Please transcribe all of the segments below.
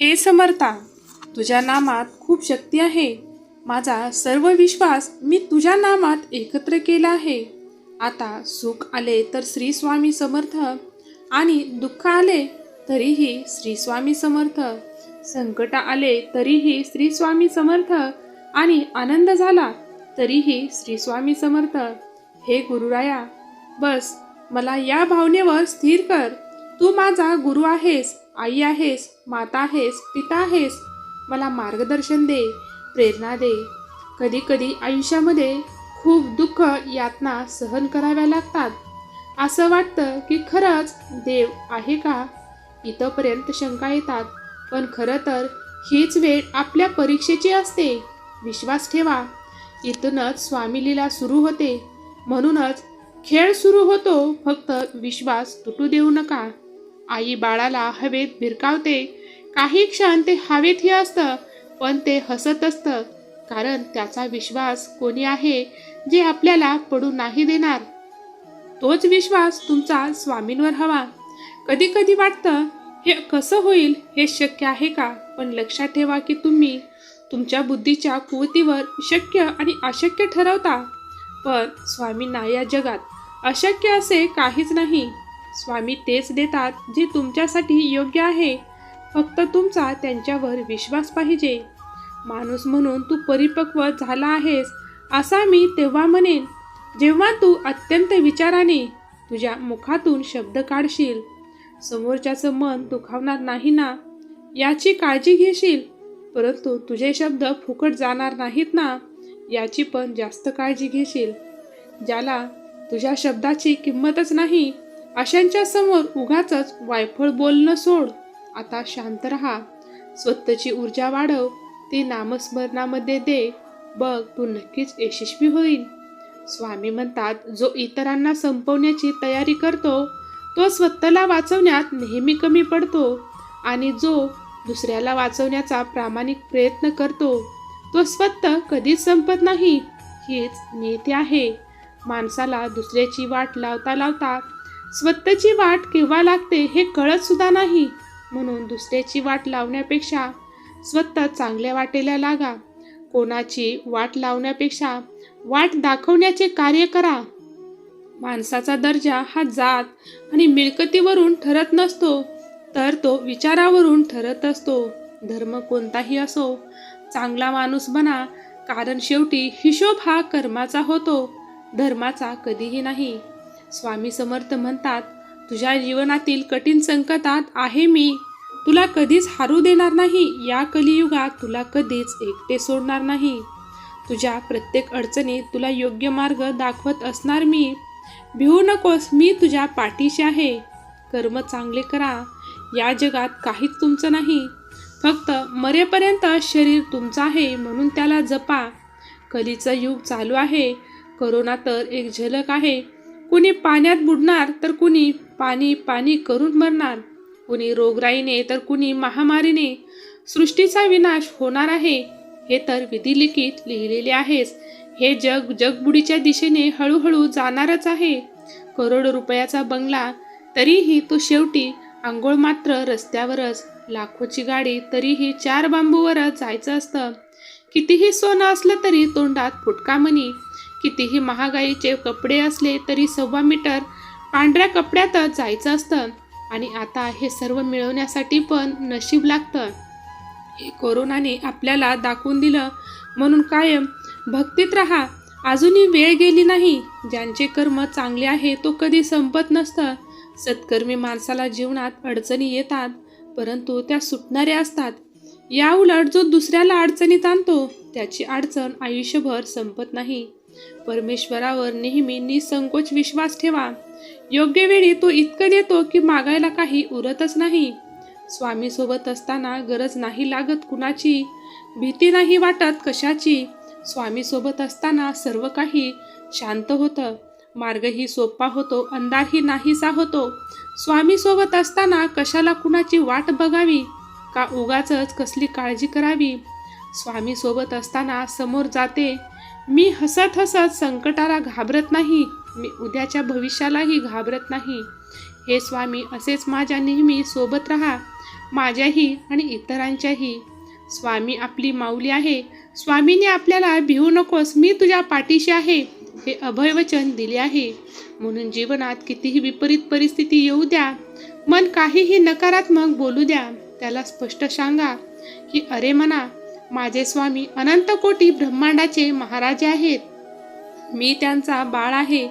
हे समर्था तुझ्या नामात खूप शक्ती आहे. माझा सर्व विश्वास मी तुझ्या नामात एकत्र केला आहे. आता सुख आले तर श्री स्वामी समर्थ आणि दुःख आले तरीही श्री स्वामी समर्थ. संकट आले तरीही श्री स्वामी समर्थ आणि आनंद झाला तरीही श्री स्वामी समर्थ. हे गुरुराया बस मला या भावनेवर स्थिर कर. तू माझा गुरु आहेस. आई आहेस माता आहेस पिता आहेस मला मार्गदर्शन दे प्रेरणा दे. कधी कधी आयुष्यामध्ये खूप दुःख यातना सहन कराव्या लागतात. असं वाटतं की खरंच देव आहे का? इथंपर्यंत शंका येतात. पण खरं तर हीच वेळ आपल्या परीक्षेची असते. विश्वास ठेवा. इथूनच स्वामीलीला सुरू होते. म्हणूनच खेळ सुरू होतो. फक्त विश्वास तुटू देऊ नका. आई बाळाला हवेत भिरकावते. काही क्षण ते हवेतही असतं पण ते हसत असतं. कारण त्याचा विश्वास कोणी आहे जे आपल्याला पडू नाही देणार? तोच विश्वास तुमचा स्वामींवर हवा. कधी कधी वाटतं हे कसं होईल हे शक्य आहे का? पण लक्षात ठेवा की तुम्ही तुमच्या बुद्धीच्या कुवतीवर शक्य आणि अशक्य ठरवता. पण स्वामींना या जगात अशक्य असे काहीच नाही. स्वामी तेच देतात जे तुमच्यासाठी योग्य आहे. फक्त तुमचा त्यांच्यावर विश्वास पाहिजे. माणूस म्हणून तू परिपक्व झाला आहेस असा मी तेव्हा म्हणेन. जेव्हा तू अत्यंत विचाराने तुझ्या मुखातून शब्द काढशील समोरच्याचं मन दुखावणार नाही ना? याची काळजी घेशील परंतु तुझे शब्द फुकट जाणार नाहीत ना? याची पण जास्त काळजी घेशील. ज्याला तुझ्या शब्दाची किंमतच नाही अशांच्या समोर उगाच वायफळ बोलणं सोड. आता शांत राहा. स्वतःची ऊर्जा वाढव. ती नामस्मरणामध्ये दे. बघ तू नक्कीच यशस्वी होईल. स्वामी म्हणतात जो इतरांना संपवण्याची तयारी करतो तो स्वतःला वाचवण्यात नेहमी कमी पडतो आणि जो दुसऱ्याला वाचवण्याचा प्रामाणिक प्रयत्न करतो तो स्वतः कधीच संपत नाही. हीच नियती आहे. माणसाला दुसऱ्याची वाट लावता लावता स्वतःची वाट केव्हा लागते हे कळत सुद्धा नाही. म्हणून दुसऱ्याची वाट लावण्यापेक्षा स्वतः चांगल्या वाटेला लागा. कोणाची वाट लावण्यापेक्षा वाट दाखवण्याचे कार्य करा. माणसाचा दर्जा हा जात आणि मिळकतीवरून ठरत नसतो तर तो विचारावरून ठरत असतो. धर्म कोणताही असो चांगला माणूस बना कारण शेवटी हिशोब हा कर्माचा होतो. धर्माचा कधीही नाही. स्वामी समर्थ म्हणतात तुझ्या जीवनातील कठीण संकटात आहे मी. तुला कधीच हारू देणार नाही. या कलियुगात तुला कधीच एकटे सोडणार नाही. तुझ्या प्रत्येक अडचणीत तुला योग्य मार्ग दाखवत असणार मी. भिवू नकोस मी तुझ्या पाठीशी आहे. कर्म चांगले करा. या जगात काहीच तुमचं नाही. फक्त मरेपर्यंत शरीर तुमचं आहे म्हणून त्याला जपा. कलीचं युग चालू आहे. करोना तर एक झलक आहे. कुणी पाण्यात बुडणार तर कुणी पाणी पाणी करून मरणार. कुणी रोगराईने तर कुणी महामारीने. सृष्टीचा विनाश होणार आहे हे तर विधिलिखित लिहिलेले आहेच हे जग जगबुडीच्या दिशेने हळूहळू जाणारच आहे. करोड रुपयाचा बंगला तरीही तो शेवटी आंघोळ मात्र रस्त्यावरच लाखोची गाडी तरीही चार बांबूवरच जायचं असतं. कितीही सोनं असलं तरी तोंडात फुटका मनी. कितीही महागाईचे कपडे असले तरी सव्वा मीटर पांढऱ्या कपड्यातच जायचं असतं. आणि आता हे सर्व मिळवण्यासाठी पण नशीब लागतं. हे कोरोनाने आपल्याला दाखवून दिलं. म्हणून कायम भक्तीत राहा. अजूनही वेळ गेली नाही. ज्यांचे कर्म चांगले आहे तो कधी संपत नसतं. सत्कर्मी माणसाला जीवनात अडचणी येतात परंतु त्या सुटणाऱ्या असतात. या उलट जो दुसऱ्याला अडचणीत आणतो त्याची अडचण आयुष्यभर संपत नाही. परमेश्वरावर नेहमी निसंकोच विश्वास ठेवा. योग्य वेळी तो इतकं देतो की मागायला काही उरतच नाही. स्वामीसोबत असताना गरज नाही लागत कुणाची भीती नाही वाटत कशाची. स्वामीसोबत असताना सर्व काही शांत होतं. मार्गही सोपा होतो अंधारही नाहीसा होतो. स्वामीसोबत असताना कशाला कुणाची वाट बघावी? का उगाच कसली काळजी करावी? स्वामी सोबत असताना समोर जाते मी हसत हसत संकटाला घाबरत नाही मी उद्याच्या भविष्यालाही घाबरत नाही हे स्वामी असेच माझ्या नेहमी सोबत राहा माझ्याही आणि इतरांच्याही. स्वामी आपली माऊली आहे स्वामीने आपल्याला भिवू नकोस मी तुझ्या पाठीशी आहे हे अभय वचन दिले आहे. म्हणून जीवनात कितीही विपरीत परिस्थिती येऊ द्या मन काहीही नकारात्मक बोलू द्या. त्याला स्पष्ट सांगा की अरे म्हणा माझे स्वामी अनंत कोटी ब्रह्मांडाचे महाराजे आहेत. मी त्यांचा बाळ आहे.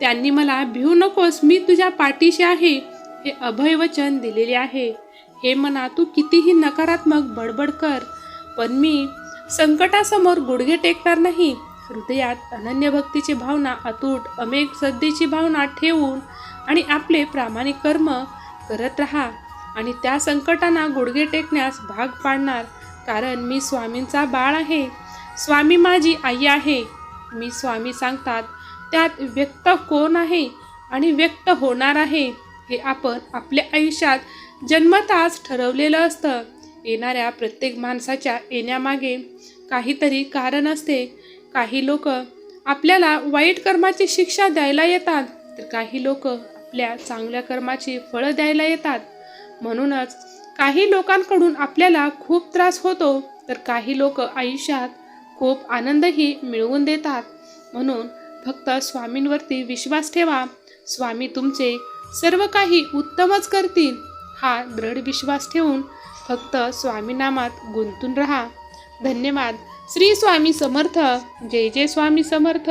त्यांनी मला भिऊ नकोस. मी तुझ्या पाठीशी आहे. हे अभय वचन दिलेले आहे. हे म्हणा तू कितीही नकारात्मक बडबड कर पण मी संकटासमोर गुडघे टेकणार नाही. हृदयात अनन्य भक्तीची भावना अतूट अमेघ श्रद्धेची भावना ठेवून आणि आपले प्रामाणिक कर्म करत राहा. आणि त्या संकटांना गुडघे टेकण्यास भाग पाडणार कारण मी स्वामींचा बाळ आहे. स्वामी माझी आई आहे. मी स्वामी सांगतात त्यात व्यक्त कोण आहे आणि व्यक्त होणार आहे हे आपण आपल्या आयुष्यात जन्मताच ठरवलेलं असतं. येणाऱ्या प्रत्येक माणसाच्या येण्यामागे काहीतरी कारण असते. काही लोक आपल्याला वाईट कर्माची शिक्षा द्यायला येतात तर काही लोक आपल्या चांगल्या कर्माची फळं द्यायला येतात. म्हणूनच काही लोकांकडून आपल्याला खूप त्रास होतो तर काही लोक आयुष्यात खूप आनंदही मिळवून देतात. म्हणून फक्त स्वामींवरती विश्वास ठेवा. स्वामी तुमचे सर्व काही उत्तमच करतील हा दृढ विश्वास ठेवून फक्त स्वामीनामात गुंतून रहा. धन्यवाद. श्री स्वामी समर्थ. जय जय स्वामी समर्थ.